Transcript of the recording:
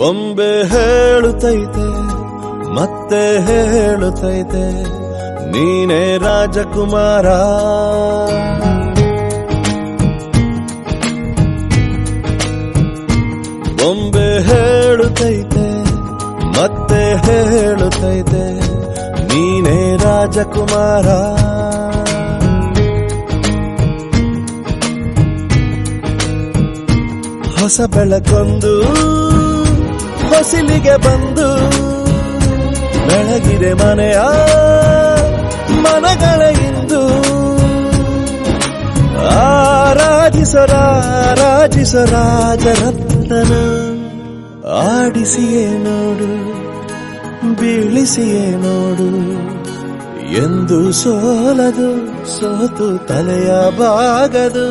ಬೊಂಬೆ ಹೇಳುತ್ತೈತೆ ಮತ್ತೆ ಹೇಳುತ್ತೈತೆ ನೀನೇ ರಾಜಕುಮಾರ. ಒಂಬೆ ಹೇಳುತ್ತೈತೆ ಮತ್ತೆ ಹೇಳುತ್ತೈತೆ ನೀನೇ ರಾಜಕುಮಾರ. ಹೊಸ ಬೆಳಕೊಂದು ಹೊಸಿಲಿಗೆ ಬಂದು ಬೆಳಗಿದೆ ಮನೆಯ ಮನಗಳ ಇಂದು. ಆರಾಧಿಸರಾರಾಜಿಸ ರಾಜರತ್ನನ ಆಡಿಸಿಯೇ ನೋಡು, ಬೀಳಿಸಿಯೇ ನೋಡು. ಎಂದು ಸೋಲದು, ಸೋತು ತಲೆಯ ಬಾಗದು